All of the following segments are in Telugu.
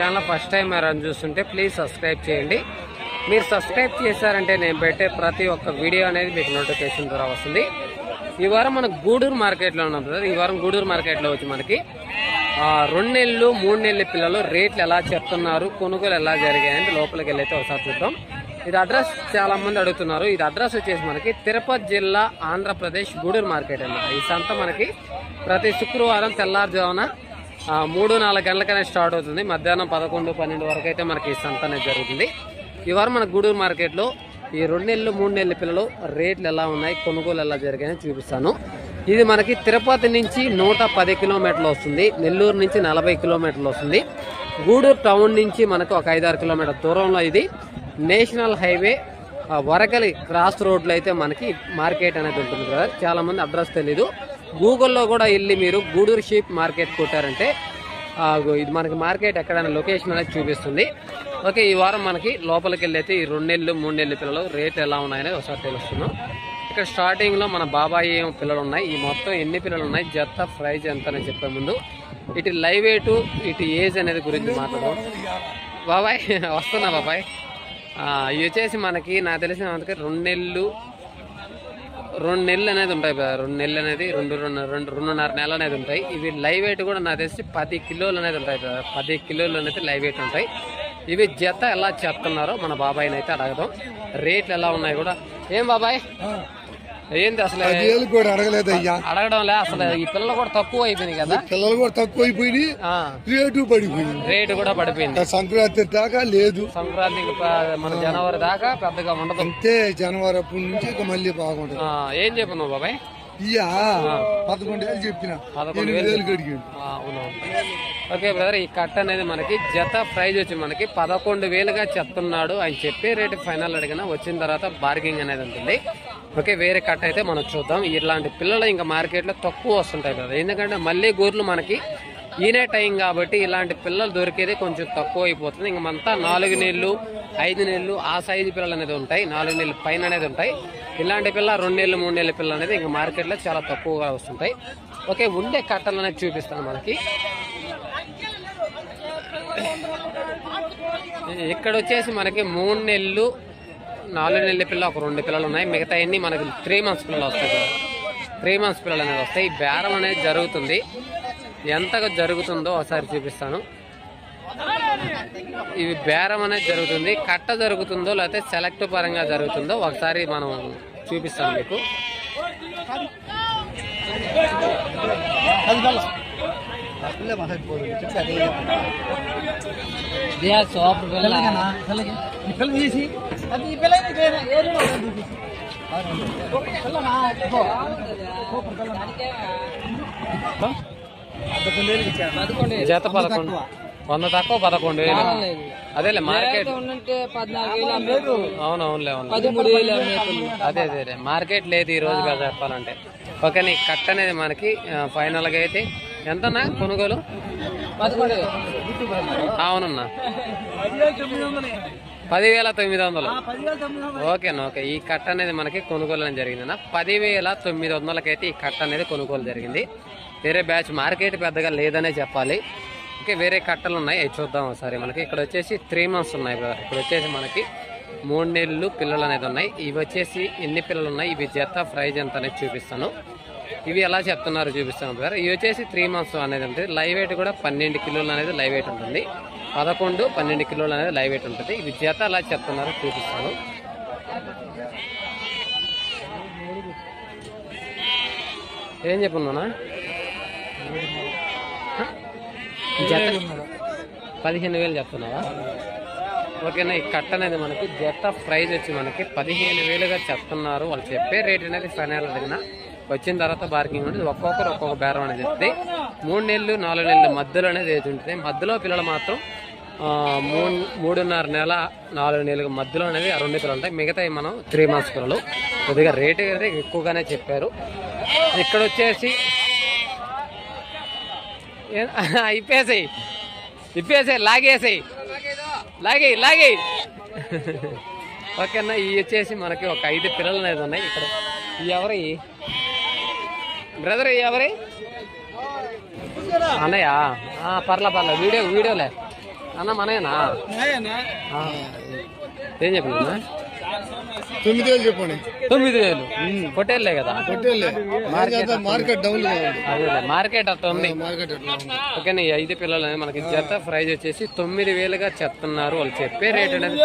ఛానల్ ఫస్ట్ టైం ఎవరైనా చూస్తుంటే ప్లీజ్ సబ్స్క్రైబ్ చేయండి. మీరు సబ్స్క్రైబ్ చేశారంటే నేను పెట్టే ప్రతి ఒక్క వీడియో అనేది మీకు నోటిఫికేషన్ ద్వారా వస్తుంది. ఈ వారం మనకు గూడూరు మార్కెట్లో ఉన్నాం సార్. ఈ వారం గూడూరు మార్కెట్లో వచ్చి మనకి రెండు నెలలు మూడు నెలల పిల్లలు రేట్లు ఎలా చెప్తున్నారు కొనుగోలు ఎలా జరిగాయని లోపలికి వెళ్ళైతే ఒకసారి చూద్దాం. ఇది అడ్రస్ చాలా మంది అడుగుతున్నారు. ఇది అడ్రస్ వచ్చేసి మనకి తిరుపతి జిల్లా ఆంధ్రప్రదేశ్ గూడూరు మార్కెట్ అన్నమాట ఈ సంత మనకి ప్రతి శుక్రవారం తెల్లారుజామున మూడు నాలుగు గంటలకనే స్టార్ట్ అవుతుంది. మధ్యాహ్నం పదకొండు పన్నెండు వరకు అయితే మనకి సంత అనేది జరుగుతుంది. ఈ వారం మన గూడూరు మార్కెట్లో ఈ రెండు నెలలు మూడు నెలల పిల్లలు రేట్లు ఎలా ఉన్నాయి కొనుగోలు ఎలా జరిగాయని చూపిస్తాను. ఇది మనకి తిరుపతి నుంచి నూట పది కిలోమీటర్లు వస్తుంది. నెల్లూరు నుంచి నలభై కిలోమీటర్లు వస్తుంది. గూడూరు టౌన్ నుంచి మనకు ఒక ఐదారు కిలోమీటర్ దూరంలో ఇది. నేషనల్ హైవే వరకలి క్రాస్ రోడ్లో అయితే మనకి మార్కెట్ అనేది ఉంటుంది కదా. చాలామంది అడ్రస్ తెలీదు. గూగుల్లో కూడా వెళ్ళి మీరు గూడూరు షీప్ మార్కెట్ కొట్టారంటే ఇది మనకి మార్కెట్ ఎక్కడైనా లొకేషన్ అనేది చూపిస్తుంది. ఓకే ఈ వారం మనకి లోపలికి వెళ్ళి అయితే ఈ రెండు నెలలు మూడు నెలల పిల్లలు రేట్ ఎలా ఉన్నాయనేది ఒకసారి తెలుస్తున్నాం ఇక్కడ స్టార్టింగ్లో మన బాబాయి పిల్లలు ఉన్నాయి. ఈ మొత్తం ఎన్ని పిల్లలు ఉన్నాయి? జత ప్రైజ్ ఎంత అని చెప్పే ముందు ఇటు లైవ్ వెయిట్ ఇటు ఏజ్ అనేది గురించి మాట్లాడదాం. బాబాయ్ వస్తున్నా బాబాయ్. ఇవి వచ్చేసి మనకి నాకు తెలిసిన అందుకే రెండు నెలలు రెండు నెలలు అనేది ఉంటాయి రెండు నెలలు అనేది రెండు రెండు రెండు రెండున్నర నెలలు అనేది ఉంటాయి. ఇవి లైవ్ వెయిట్ కూడా నాకు తెలిసి పది కిలోలు అనేది ఉంటాయి పది కిలోలు అనేది లైవ్ వెయిట్ ఉంటాయి. ఇవి జత ఎలా చెప్తున్నారో మన బాబాయ్ని అయితే అడగదాం. రేట్లు ఎలా ఉన్నాయి కూడా. ఏం బాబాయ్? ఏంది అసలు? ఏళ్ళు కూడా అడగలేదు అయ్యా అడగడంలే అసలు ఈ పిల్లలు కూడా తక్కువ అయిపోయినాయి కదా? పిల్లలు కూడా తక్కువ అయిపోయి రేటు పడిపోయింది. రేటు కూడా పడిపోయింది. సంక్రాంతి దాకా లేదు. సంక్రాంతికి ప- మన జనవరి దాకా పెద్దగా ఉండదు. అంతే జనవరి అప్పటి నుంచి ఇక మళ్ళీ బాగుంటుంది. ఏం చెప్పినావు బాబాయ్? ఇయ్యా? పదకొండు వేలు చెప్పిన. ఓకే బ్రదర్ ఈ కట్ అనేది మనకి జత ప్రైజ్ వచ్చి మనకి పదకొండు వేలుగా చెప్తున్నాడు అని చెప్పి రేటు ఫైనల్ అడిగిన వచ్చిన తర్వాత బార్గింగ్ అనేది ఉంటుంది. ఓకే వేరే కట్ అయితే మనం చూద్దాం. ఇలాంటి పిల్లలు ఇంకా మార్కెట్లో తక్కువ వస్తుంటాయి కదా ఎందుకంటే మళ్ళీ గూర్లు మనకి ఈనే టైం కాబట్టి ఇలాంటి పిల్లలు దొరికేది కొంచెం తక్కువ అయిపోతుంది. ఇంక మనతా నాలుగు నెలలు ఐదు నెలలు ఆ సైజు పిల్లలు అనేది ఉంటాయి. నాలుగు నెలలు పైన అనేది ఉంటాయి. ఇలాంటి పిల్ల రెండు నెలలు మూడు నెలల పిల్లలు అనేది ఇంకా మార్కెట్లో చాలా తక్కువగా వస్తుంటాయి. ఓకే ఉండే కట్టలు అనేది చూపిస్తాను మనకి. ఇక్కడ వచ్చేసి మనకి మూడు నెలలు నాలుగు నెలల పిల్ల ఒక రెండు పిల్లలు ఉన్నాయి. మిగతా అన్ని మనకి త్రీ మంత్స్ పిల్లలు వస్తాయి. త్రీ మంత్స్ పిల్లలు అనేది వస్తాయి. బేరం అనేది జరుగుతుంది. ఎంతగా జరుగుతుందో ఒకసారి చూపిస్తాను. ఇవి బేరం అనేది జరుగుతుంది. కట్ట జరుగుతుందో లేకపోతే సెలెక్ట్ పరంగా జరుగుతుందో ఒకసారి మనం చూపిస్తాను మీకు. జత పదకొండు. వంద తక్కువ పదకొండు వేలు. అదేలే మార్కెట్. అవునవునులే అవును అదే అదే మార్కెట్ లేదు ఈ రోజు కదా చెప్పాలంటే. ఓకే నీ కట్ అనేది మనకి ఫైనల్గా అయితే. ఎంతనా కొనుగోలు? అవునన్నా. పదివేల తొమ్మిది వందలు. ఓకేనా ఓకే ఈ కట్ట అనేది మనకి కొనుగోలు అనేది జరిగిందన్న. పదివేల తొమ్మిది వందలకైతే ఈ కట్ట అనేది కొనుగోలు జరిగింది. వేరే బ్యాచ్ మార్కెట్ పెద్దగా లేదనే చెప్పాలి. ఓకే వేరే కట్టలు ఉన్నాయి. అవి చూద్దాం ఒకసారి మనకి. ఇక్కడ వచ్చేసి త్రీ మంత్స్ ఉన్నాయి ఇక్కడ వచ్చేసి మనకి మూడు నెలలు పిల్లలు అనేది ఉన్నాయి. ఇవి వచ్చేసి ఎన్ని పిల్లలు ఉన్నాయి? ఇవి జత ప్రైజ్ ఎంత అనేది చూపిస్తాను. ఇవి ఎలా చెప్తున్నారు చూపిస్తాను బ్రదర్. ఇవి వచ్చేసి త్రీ మంత్స్ అనేది ఉంటుంది లైవ్ వెయిట్ కూడా పన్నెండు కిలోలు అనేది లైవ్ వెయిట్ ఉంటుంది. పదకొండు పన్నెండు కిలోలు అనేది లైవ్ వెయిట్ ఉంటుంది. ఇవి జత ఎలా చెప్తున్నారో చూపిస్తాను. ఏం చెప్పున్నానా జత పదిహేను వేలు చెప్తున్నావా? ఓకేనా ఈ కట్ట అనేది మనకి జత ప్రైజ్ వచ్చి మనకి పదిహేను వేలుగా చెప్తున్నారు. వాళ్ళు చెప్పే రేట్ అనేది ఫైనల్ అడిగిన వచ్చిన తర్వాత బార్కింగ్ ఉంటుంది ఒక్కొక్కరు ఒక్కొక్క బేరం అనేది ఇస్తుంది మూడు నెలలు నాలుగు నెలలు మధ్యలో అనేది ఏది ఉంటుంది? మధ్యలో పిల్లలు మాత్రం మూడు మూడున్నర నెల నాలుగు నెలల మధ్యలో అనేది ఆ రెండు పిల్లలు ఉంటాయి. మిగతాయి మనం త్రీ మంత్స్ పిల్లలు. కొద్దిగా రేటు అయితే ఎక్కువగానే చెప్పారు. ఇక్కడ వచ్చేసి ఇప్పేసాయి. ఇప్పేసాయి లాగేసాయి. లాగే లాగే ఓకేనా ఇవి వచ్చేసి మనకి ఒక ఐదు పిల్లలు అనేది ఉన్నాయి. ఇక్కడ ఈ ఎవరి? బ్రదర్ ఎవరి? అన్నయ్య. పర్లే పర్లే. వీడియో వీడియోలే. అన్న మనయేనా. ఏం చెప్పినా తొమ్మిది వేలు చెప్పండి. తొమ్మిది వేలు? పొట్టేళ్ళే కదా? మార్కెట్ డౌన్ అదే మార్కెట్ అట్లా ఉంది. ఓకే ఐదు పిల్లలు అనేది మనకి జత ప్రైజ్ వచ్చేసి తొమ్మిది వేలుగా చెప్తున్నారు వాళ్ళు. చెప్పే రేట్ అనేది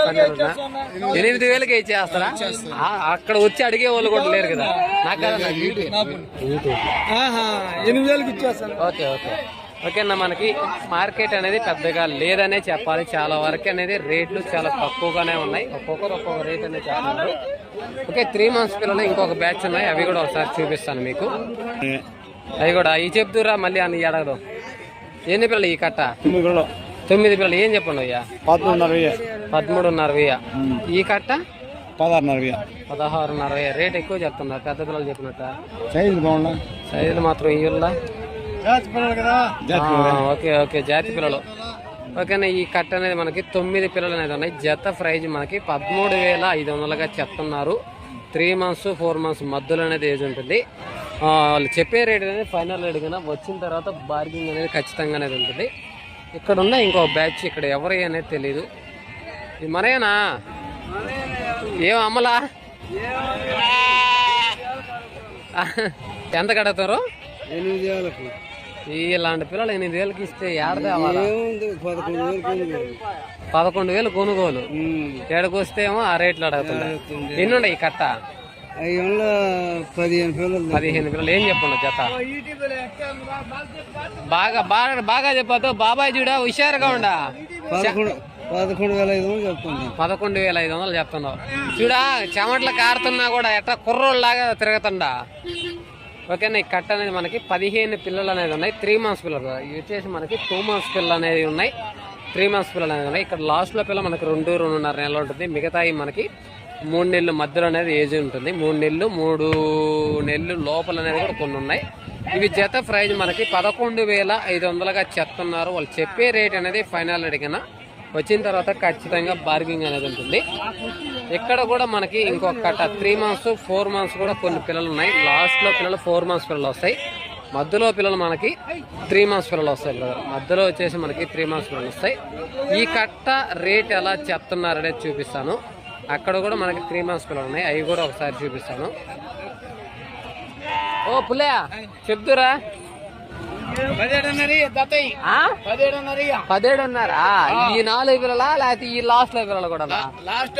ఎనిమిది వేలకి ఇచ్చేస్తారా? ఆ, అక్కడ వచ్చి అడిగే వాళ్ళు కూడా లేరు కదా. నాకు ఇచ్చేస్తాను. Okay okay. ఓకేనా మనకి మార్కెట్ అనేది పెద్దగా లేదనే చెప్పాలి. చాలా వరకు అనేది రేట్లు చాలా తక్కువగానే ఉన్నాయి. ఒక్కొక్కరు ఒక్కొక్క రేట్ అనేది చెప్తున్నారు ఓకే త్రీ మంత్స్ పిల్లలు ఇంకొక బ్యాచ్ ఉన్నాయి. అవి కూడా ఒకసారి చూపిస్తాను మీకు. అవి కూడా ఇవి చెప్తురా మళ్ళీ అని అడగదు. ఎన్ని పిల్లలు ఈ కట్ట? తొమ్మిది పిల్లలు. ఏం చెప్పండి అయ్యా? పదమూడున్నర వెయ్యి ఈ కట్ట? పదహారున్నర వెయ్యి పదహారున్నర వెయ్యి రేట్ ఎక్కువ చెప్తున్నారు. పెద్ద పిల్లలు చెప్పినట్ట. సైజులు మాత్రం ఇయ్యుల్లా. ఓకే ఓకే జాతి పిల్లలు. ఓకేనా ఈ కట్ట అనేది మనకి తొమ్మిది పిల్లలు అనేది ఉన్నాయి. జత ప్రైజ్ మనకి పదమూడు వేల ఐదు వందలుగా చెప్తున్నారు. త్రీ మంత్స్ ఫోర్ మంత్స్ మధ్యలో అనేది ఏజ్ ఉంటుంది. ఆ, వాళ్ళు చెప్పే రేట్ అనేది ఫైనల్ రేట్ కన్నా వచ్చిన తర్వాత బార్గింగ్ అనేది ఖచ్చితంగా అనేది ఉంటుంది. ఇక్కడ ఉన్న ఇంకో బ్యాచ్ ఇక్కడ ఎవరి అనేది తెలియదు ఇది మనయేనా? ఏం అమ్మలా ఎంత కడతారు? ఎనిమిది వేలకు. ఇలాంటి పిల్లలు ఎనిమిది వేలకి ఇస్తే ఏడదే పదకొండు వేలు కొనుగోలు. ఏడకు వస్తే ఏమో ఆ రేట్లు అడుగుతుండే ఎన్ని ఉన్నాయి కట్ట? పదిహేను పిల్లలు పదిహేను పిల్లలు ఏం చెప్పండి జత? బాగా బాగా బాగా చెప్పదు బాబాయ్ చూడా హుషారుగా ఉండా? పదకొండు వేల ఐదు వందలు చెప్తుంది. పదకొండు వేల ఐదు వందలు చెప్తున్నావు. చూడా చెమట్లు కారుతున్నా కూడా ఎట్లా కుర్రోళ్ళలాగా తిరుగుతుండా? ఓకేనా ఈ కట్ట అనేది మనకి పదిహేను పిల్లలు అనేది ఉన్నాయి. త్రీ మంత్స్ పిల్లలు ఇవి వచ్చేసి మనకి టూ మంత్స్ పిల్లలు అనేది ఉన్నాయి. త్రీ మంత్స్ పిల్లలు అనేది ఉన్నాయి. ఇక్కడ లాస్ట్లో పిల్ల మనకి రెండు రెండున్నర నెలలు ఉంటుంది. మిగతాయి మనకి మూడు నెలలు మధ్యలో అనేది ఏజ్ ఉంటుంది. మూడు నెలలు మూడు నెలలు లోపల అనేది కూడా కొన్ని ఉన్నాయి. ఇవి జత ప్రైజ్ మనకి పదకొండు వేల ఐదు వందలుగా చెప్తున్నారు. వాళ్ళు చెప్పే రేట్ అనేది ఫైనల్ అడిగిన వచ్చిన తర్వాత ఖచ్చితంగా బార్గింగ్ అనేది ఉంటుంది. ఇక్కడ కూడా మనకి ఇంకొక కట్ట. త్రీ మంత్స్ ఫోర్ మంత్స్ కూడా కొన్ని పిల్లలు ఉన్నాయి. లాస్ట్లో పిల్లలు ఫోర్ మంత్స్ పిల్లలు వస్తాయి. మధ్యలో పిల్లలు మనకి త్రీ మంత్స్ పిల్లలు వస్తాయి బ్రదర్ మధ్యలో వచ్చేసి మనకి త్రీ మంత్స్ పిల్లలు వస్తాయి. ఈ కట్ట రేట్ ఎలా చెప్తున్నారనేది చూపిస్తాను. అక్కడ కూడా మనకి త్రీ మంత్స్ పిల్లలు ఉన్నాయి. అవి కూడా ఒకసారి చూపిస్తాను. ఓ పుల్లయ్య చెప్తురా పదిహేడున్నారా ఈ నాలుగు పిల్లలా లేకపోతే ఈ లాస్ట్లో పిల్లలు కూడా లాస్ట్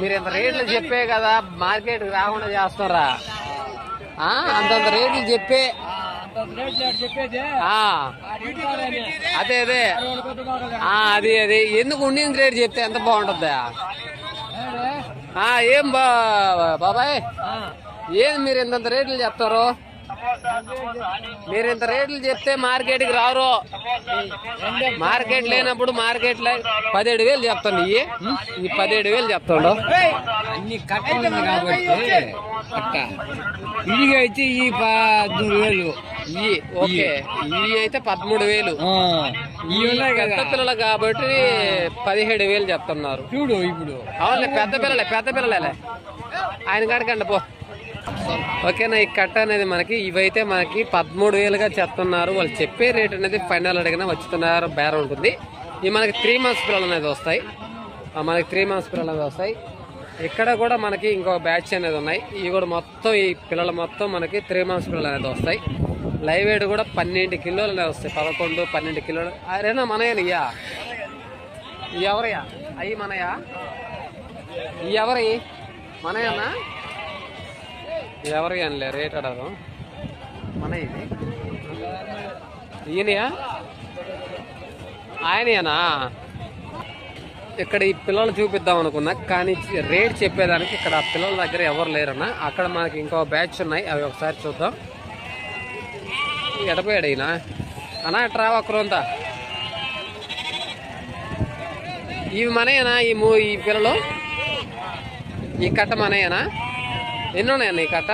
మీరు ఇంత రేట్లు చెప్పే కదా మార్కెట్ రాకుండా చేస్తారా ఆ? అంతంత రేట్లు చెప్పే. అదే. అదే ఆ, అది అది. ఎందుకు ఉండింది రేట్ చెప్తే ఎంత బాగుంటుందా? ఏం బాబాయ్? ఏం మీరు ఇంతంత రేట్లు చెప్తారు? మీరు ఇంత రేట్లు చెప్తే మార్కెట్కి రారు. మార్కెట్ లేనప్పుడు మార్కెట్లో పదిహేడు వేలు చెప్తాను. ఇవి ఈ పదిహేడు వేలు చెప్తాడు. అన్ని కట్టలు కాబట్టి కట్ట ఇదిగా అయితే ఈ పద్మూడు వేలు. ఇవి ఓకే. ఇవి అయితే పదమూడు వేలు. ఈ ఈ పెద్ద పిల్లలు కాబట్టి పదిహేడు వేలు చెప్తున్నారు. చూడు ఇప్పుడు. అవునులే పెద్ద పిల్లలే పెద్ద పిల్లలే ఆయన కాడికండి పో. ఓకేనా ఈ కట్ట అనేది మనకి ఇవైతే మనకి పదమూడు వేలుగా చెప్తున్నారు వాళ్ళు చెప్పే రేట్ అనేది ఫైనల్ అడిగినా వచ్చుతున్నారు బేరం ఉంటుంది. ఇవి మనకి త్రీ మంత్స్ పిల్లలు అనేది వస్తాయి. ఆ, మనకి త్రీ మంత్స్ పిల్లలు అనేది వస్తాయి. ఇక్కడ కూడా మనకి ఇంకో బ్యాచ్ అనేది ఉన్నాయి. ఇవి కూడా మొత్తం ఈ పిల్లలు మొత్తం మనకి త్రీ మంత్స్ పిల్లలు అనేది వస్తాయి. లైవ్ వెయిట్ కూడా పన్నెండు కిలోలు అనేది వస్తాయి. పదకొండు పన్నెండు కిలోలు. అరేనా మనయ్యా ఇవి ఎవరయ్యా? అయ్యి మనయా? ఎవరయ్యి? మనయ్యనా ఎవరి అనలే రేట్ అడగదు. మన ఇది ఈయనయా? ఆయనయానా? ఇక్కడ ఈ పిల్లలు చూపిద్దాం అనుకున్నా కానీ రేట్ చెప్పేదానికి ఇక్కడ ఆ పిల్లల దగ్గర ఎవరు లేరన్నా అక్కడ మనకి ఇంకో బ్యాచ్ ఉన్నాయి అవి ఒకసారి చూద్దాం. ఎడపోయాడు ఈయన. అన్నా ట్రావా క్రోంతా ఇవి మనయేనా ఈ మూ ఈ పిల్లలు? ఈ కట్ట మనయేనా? ఎన్ని ఉన్నాయన్న ఈ కట్ట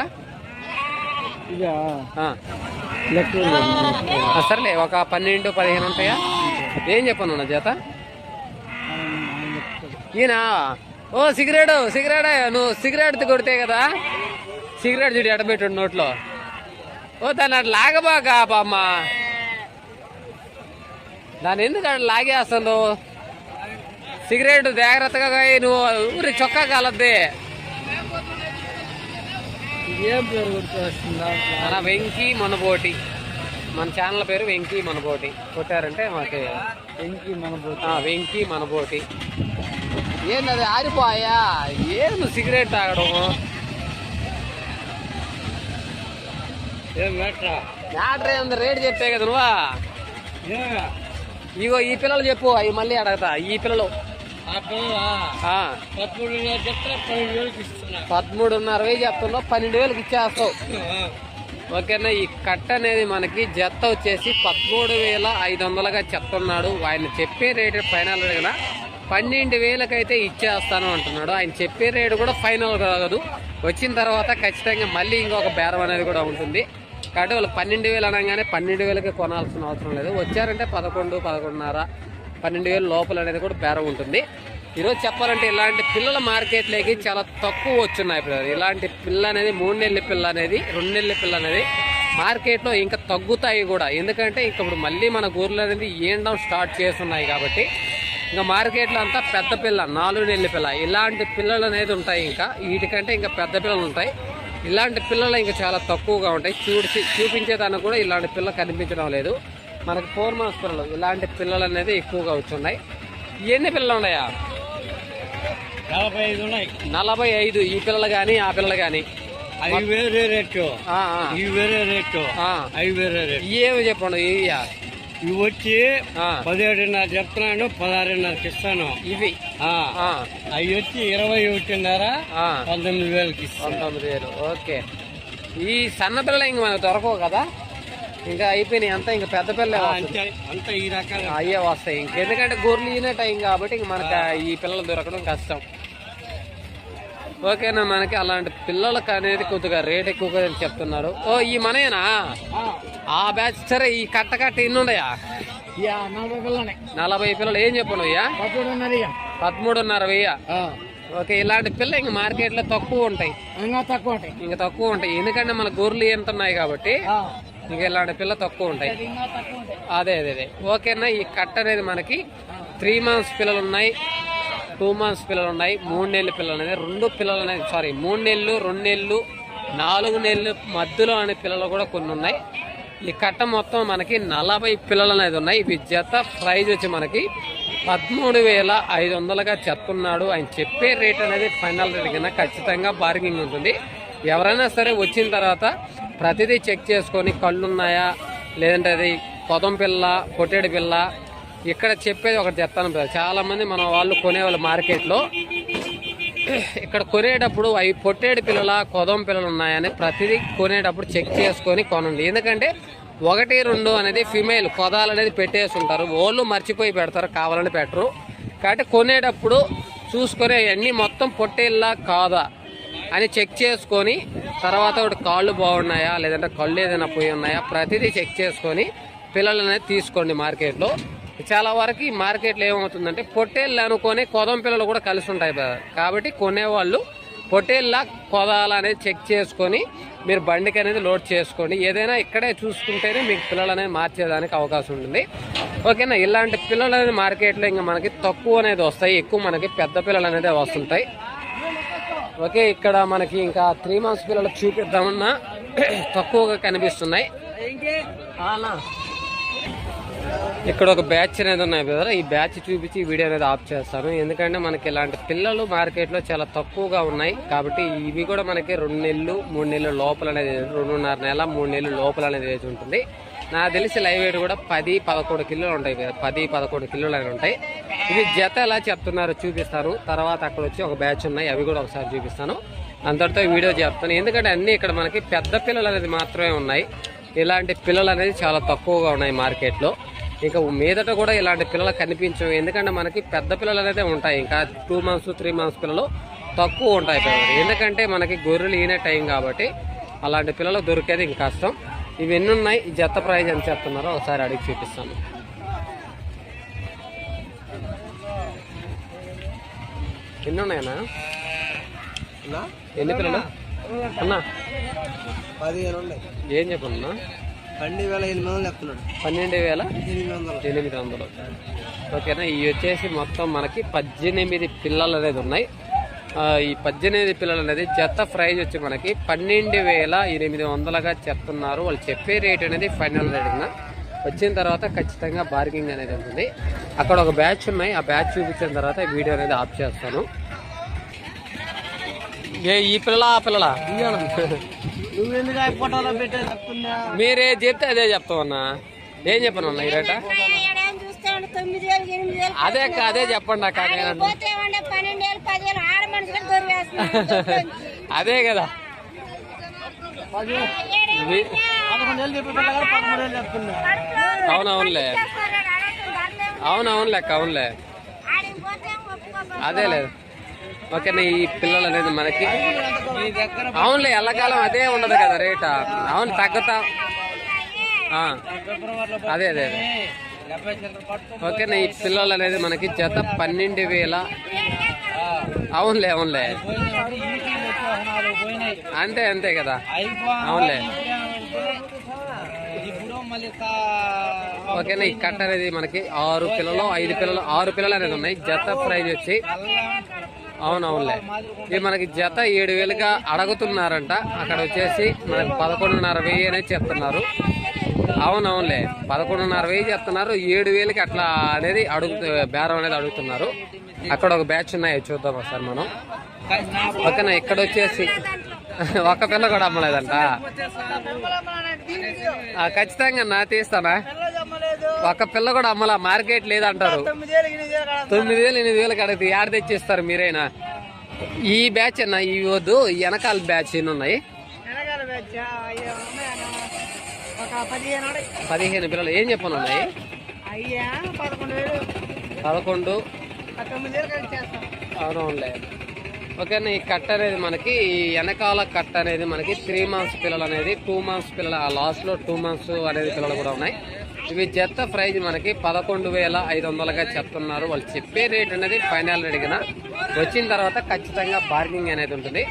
సర్లే ఒక పన్నెండు పదిహేను ఉంటాయా? ఏం చెప్పను నా చేత ఈయన? ఓ సిగరెట్ సిగరెట్ నువ్వు సిగరెట్ కొడితే కదా? సిగరెట్ చూడు ఎడబెట్టు నోట్లో? ఓ దాన్ని అట్లా లాగబాక బామ్మ దాన్ని ఎందుకు అట్లా లాగేస్తాను సిగరెట్ జాగ్రత్తగా నువ్వు ఊరి చొక్కా కాలద్దే. ఏం పేరు గుర్తొస్తుందా మన వెంకీ మనబోటి. మన ఛానల్ పేరు వెంకీ మనబోటి. కొట్టారంటే మాకు ఎంకి మన పోతే ఆ, వెంకీ మనబోటి. ఏంది అది ఆరిపోయా? ఏం సిగరెట్ తాగడం? ఏం మ్యాటర్ ఏంది రేట్ చెప్పే కదా నువ్వా? ఇగో ఈ పిల్లలు చెప్పు అవి మళ్ళీ అడగతా. ఈ పిల్లలు పదమూడున్నర వేలు చెప్తున్నావు పన్నెండు వేలకు ఇచ్చేస్తావు. ఓకేనా ఈ కట్ట అనేది మనకి జత వచ్చేసి పదమూడు వేల ఐదు వందలుగా చెప్తున్నాడు. ఆయన చెప్పే రేటు ఫైనల్ కదా. పన్నెండు వేలకైతే ఇచ్చేస్తాను అంటున్నాడు. ఆయన చెప్పే రేటు కూడా ఫైనల్ కాదు. వచ్చిన తర్వాత ఖచ్చితంగా మళ్ళీ ఇంకొక బేరం అనేది కూడా ఉంటుంది. కాబట్టి వాళ్ళు పన్నెండు వేలు అనగానే పన్నెండు వేలకి కొనాల్సిన అవసరం లేదు. వచ్చారంటే పదకొండు పదకొండున్నర. పన్నెండు వేలు లోపల అనేది కూడా పేర ఉంటుంది. ఈరోజు చెప్పాలంటే ఇలాంటి పిల్లల మార్కెట్లోకి చాలా తక్కువ వచ్చున్నాయి బ్రదర్. ఇలాంటి పిల్ల అనేది మూడు నెలల పిల్ల అనేది రెండు నెలల పిల్ల అనేది మార్కెట్లో ఇంకా తగ్గుతాయి కూడా. ఎందుకంటే ఇంక ఇప్పుడు మళ్ళీ మన గూర్లు అనేది ఏండం స్టార్ట్ చేస్తున్నాయి కాబట్టి ఇంకా మార్కెట్లో అంతా పెద్ద పిల్ల నాలుగు నెలల పిల్ల ఇలాంటి పిల్లలు అనేది ఉంటాయి ఇంకా. వీటికంటే ఇంకా పెద్ద పిల్లలు ఉంటాయి. ఇలాంటి పిల్లలు ఇంకా చాలా తక్కువగా ఉంటాయి. చూసి చూపించేదానికి కూడా ఇలాంటి పిల్ల కనిపించడం లేదు. మనకి ఫోర్ మంత్స్ పిల్లలు. ఇలాంటి పిల్లలు అనేది ఎక్కువగా వచ్చున్నాయి. ఎన్ని పిల్లలు ఉన్నాయా? నలభై ఐదు ఉన్నాయి. నలభై ఐదు. ఈ పిల్లలు కానీ ఆ పిల్లలు కానీ అవి వేరే రేటు. ఇవి వేరే రేటు. అవి వేరే రేటు. ఏమి చెప్పండి ఇయ్యా ఇవి వచ్చి పదిహేడున్నర చెప్తున్నాను పదహారున్నరకి ఇస్తాను. ఇవి. అవి వచ్చి ఇరవై ఒకటిన్నర పంతొమ్మిది వేలకి ఇస్తాను. పంతొమ్మిది వేలు. ఓకే. ఈ సన్న పిల్లలు ఇంక మనకు దొరకవు కదా? ఇంకా అయిపోయినాయి అంతా ఇంకా పెద్ద పిల్లలే. అంతే ఈ రకాల. అయ్యే వస్తాయి. ఇంకెందుకంటే గొర్రెలు ఈనే టైం కాబట్టి ఇంక మనకి ఈ పిల్లలు దొరకడం కష్టం. ఓకేనా మనకి అలాంటి పిల్లలకు అనేది కొద్దిగా రేట్ ఎక్కువగా అని చెప్తున్నారు. ఓ ఈ మనయేనా? ఆ. బ్యాచ్ సరే ఈ కట్ట కట్ట ఎన్ని ఉన్నాయా? నలభై పిల్లలు. ఏం చెప్పను పదమూడున్నర ఇక. వెయ్య? ఓకే ఇలాంటి పిల్ల ఇంక మార్కెట్లో తక్కువ ఉంటాయి. ఇంకా తక్కువ ఉంటాయి. ఇంకా తక్కువ ఉంటాయి. ఎందుకంటే మన గొర్రెలు ఎంత ఉన్నాయి కాబట్టి ఇంకా ఇలాంటి పిల్ల తక్కువ ఉంటాయి. అదే అదే అదే. ఓకేనా ఈ కట్ట అనేది మనకి త్రీ మంత్స్ పిల్లలు ఉన్నాయి టూ మంత్స్ పిల్లలు ఉన్నాయి మూడు నెలల పిల్లలు అనేది రెండు పిల్లలు అనేది సారీ మూడు నెలలు రెండు నెలలు నాలుగు నెలలు మధ్యలో అనే పిల్లలు కూడా కొన్ని ఉన్నాయి. ఈ కట్ట మొత్తం మనకి నలభై పిల్లలు అనేది ఉన్నాయి. ఇవి జత ప్రైజ్ వచ్చి మనకి పదమూడు వేల ఐదు వందలుగా చెప్తున్నాడు. ఆయన చెప్పే రేట్ అనేది ఫైనల్ రేట్ కింద ఖచ్చితంగా బార్గింగ్ ఉంటుంది. ఎవరైనా సరే వచ్చిన తర్వాత ప్రతిదీ చెక్ చేసుకొని కళ్ళు ఉన్నాయా లేదంటే అది పొదం పిల్ల పొట్టేడు పిల్ల ఇక్కడ చెప్పేది ఒకటి చెప్తాను బ్రదర్. చాలామంది మన వాళ్ళు కొనేవాళ్ళు మార్కెట్లో. ఇక్కడ కొనేటప్పుడు అవి పొట్టేడు పిల్లల కొదం పిల్లలు ఉన్నాయని ప్రతిదీ కొనేటప్పుడు చెక్ చేసుకొని కొనండి. ఎందుకంటే ఒకటి రెండు అనేది ఫిమేల్ కొదాలు అనేది పెట్టేసి ఉంటారు. వాళ్ళు మర్చిపోయి పెడతారు కావాలని పెట్టరు. కాబట్టి కొనేటప్పుడు చూసుకొని అవన్నీ మొత్తం పొట్టేళ్ళ కాదా? అని చెక్ చేసుకొని తర్వాత ఒకటి కాళ్ళు బాగున్నాయా లేదంటే కళ్ళు ఏదైనా పోయి ఉన్నాయా ప్రతిదీ చెక్ చేసుకొని పిల్లలు తీసుకోండి మార్కెట్లో. చాలా వరకు ఈ మార్కెట్లో ఏమవుతుందంటే పొట్టేళ్ళు అనుకొని కొదం పిల్లలు కూడా కలిసి ఉంటాయి కాబట్టి కొనేవాళ్ళు పొట్టేళ్ళ కొదాలు అనేది చెక్ చేసుకొని మీరు బండికి అనేది లోడ్ చేసుకోండి. ఏదైనా ఇక్కడే చూసుకుంటేనే మీకు పిల్లలు అనేది మార్చేదానికి అవకాశం ఉంటుంది. ఓకేనా? ఇలాంటి పిల్లలు అనేది మార్కెట్లో ఇంకా మనకి తక్కువ అనేది వస్తాయి. ఎక్కువ మనకి పెద్ద పిల్లలు అనేది వస్తుంటాయి. ఓకే ఇక్కడ మనకి ఇంకా త్రీ మంత్స్ పిల్లలు చూపిద్దామన్నా తక్కువగా కనిపిస్తున్నాయి. ఇక్కడ ఒక బ్యాచ్ అనేది ఉన్నాయి బ్రదర్. ఈ బ్యాచ్ చూపించి వీడియో అనేది ఆఫ్ చేస్తాను. ఎందుకంటే మనకి ఇలాంటి పిల్లలు మార్కెట్లో చాలా తక్కువగా ఉన్నాయి. కాబట్టి ఇవి కూడా మనకి రెండు నెలలు మూడు నెలలు లోపల అనేది రెండున్నర నెల మూడు నెలలు లోపల అనేది వేసి ఉంటుంది. నాకు తెలిసి లైవ్ వెయిట్ కూడా పది పదకొండు కిలోలు ఉంటాయి కదా. పది పదకొండు కిలోలు అనేవి ఉంటాయి. ఇవి జత ఎలా చెప్తున్నారు చూపిస్తాను. తర్వాత అక్కడ వచ్చి ఒక బ్యాచ్ ఉన్నాయి. అవి కూడా ఒకసారి చూపిస్తాను. అంతటితో వీడియో చెప్తాను ఎందుకంటే అన్ని ఇక్కడ మనకి పెద్ద పిల్లలు అనేది మాత్రమే ఉన్నాయి. ఇలాంటి పిల్లలు అనేది చాలా తక్కువగా ఉన్నాయి మార్కెట్లో. ఇంకా మీదట కూడా ఇలాంటి పిల్లలు కనిపించవు. ఎందుకంటే మనకి పెద్ద పిల్లలు అనేది ఉంటాయి. ఇంకా టూ మంత్స్ త్రీ మంత్స్ పిల్లలు తక్కువ ఉంటాయి ఎందుకంటే మనకి గొర్రెలు ఈనే టైం కాబట్టి అలాంటి పిల్లలు దొరికేది ఇంకా కష్టం. ఇవి ఎన్ని ఉన్నాయి జత ప్రైజ్ ఎంత చెప్తున్నారో ఒకసారి అడిగి చూపిస్తాను. ఎన్ని ఉన్నాయన్నా ఎన్ని పిల్లలు? అన్నా? పదిహేను ఉన్నాయి. ఏం చెప్పన్నా పన్నెండు వేల ఎనిమిది వందలు చెప్తున్నాడు. పన్నెండు వేల ఎనిమిది వందలు. ఎనిమిది వందలు. ఓకేనా ఇవి వచ్చేసి మొత్తం మనకి పద్దెనిమిది పిల్లలు అనేది ఉన్నాయి. ఈ పద్దెనిమిది పిల్లలు అనేది జత ప్రైజ్ వచ్చి మనకి పన్నెండు వేల ఎనిమిది వందలుగా చెప్తున్నారు. వాళ్ళు చెప్పే రేట్ అనేది ఫైనల్ రేటింగ్ వచ్చిన తర్వాత ఖచ్చితంగా బార్గింగ్ అనేది ఉంటుంది. అక్కడ ఒక బ్యాచ్ ఉన్నాయి. ఆ బ్యాచ్ చూపించిన తర్వాత వీడియో అనేది ఆఫ్ చేస్తాను. ఏ ఈ పిల్లల ఆ పిల్లల? మీరే చెప్తే అదే చెప్తామన్నా ఏం చెప్పను అన్న ఈ రేట? అదే అక్క అదే చెప్పండి అక్క అదే కదా. అవునవునులే. అవునవునులే అక్క అవునులే. అదే లేదు. ఓకేనా ఈ పిల్లలు అనేది మనకి అవునులే ఎల్లకాలం అదే ఉండదు కదా రేట. అవును తగ్గుతా. అదే అదే అదే. ఓకేనా ఈ పిల్లలు అనేది మనకి జత పన్నెండు వేల. అవునులే అవునులే. అంతే అంతే కదా. అవునులే. ఓకేనా ఈ కట్ట అనేది మనకి ఆరు పిల్లలు ఐదు పిల్లలు ఆరు పిల్లలు అనేది ఉన్నాయి. జత ప్రైజ్ వచ్చి అవునవునులే. ఇది మనకి జత ఏడు వేలుగా అడుగుతున్నారంట. అక్కడ వచ్చేసి మనకి పదకొండున్నర వెయ్యి అనేది చెప్తున్నారు. అవునవునులే. పదకొండున్నర వెయ్యి చెప్తున్నారు ఏడు వేలకి అట్లా అనేది అడుగుతూ బేరం అనేది అడుగుతున్నారు. అక్కడ ఒక బ్యాచ్ ఉన్నాయి. చూద్దాం ఒకసారి మనం. ఓకేనా ఇక్కడ వచ్చేసి ఒక్క పిల్ల కూడా అమ్మలేదంట. ఖచ్చితంగా నా తీస్తానా? ఒక పిల్ల కూడా అమ్మలా? మార్కెట్ లేదంటారు. తొమ్మిది వేలు ఎనిమిది వేలు అడిగితే ఏడ తెచ్చిస్తారు మీరైనా? ఈ బ్యాచ్ అన్న ఈ వద్దు వెనకాల బ్యాచ్ ఎన్ని ఉన్నాయి? పదిహేను పిల్లలు. ఏం చెప్పను ఉన్నాయి పదకొండు అవునవునులే ఓకేనా ఈ కట్ట అనేది మనకి ఈ వెనకాల కట్ట అనేది మనకి త్రీ మంత్స్ పిల్లలు అనేది టూ మంత్స్ పిల్లలు ఆ లాస్ట్లో టూ మంత్స్ అనేది పిల్లలు కూడా ఉన్నాయి. ఇవి జత ప్రైజ్ మనకి పదకొండు వేల ఐదు వందలుగా చెప్తున్నారు. వాళ్ళు చెప్పే రేట్ అనేది ఫైనల్ అడిగిన వచ్చిన తర్వాత ఖచ్చితంగా బార్గింగ్ అనేది ఉంటుంది.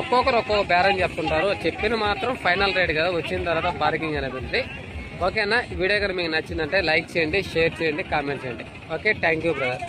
ఒక్కొక్కరు ఒక్కొక్క బేరం చెప్తుంటారు. చెప్పిన మాత్రం ఫైనల్ రేట్ కదా వచ్చిన తర్వాత పార్కింగ్ అనేది ఉంటుంది ఓకేనా? వీడియో కనుక మీకు నచ్చిందంటే లైక్ చేయండి షేర్ చేయండి కామెంట్ చేయండి. Okay thank you brother.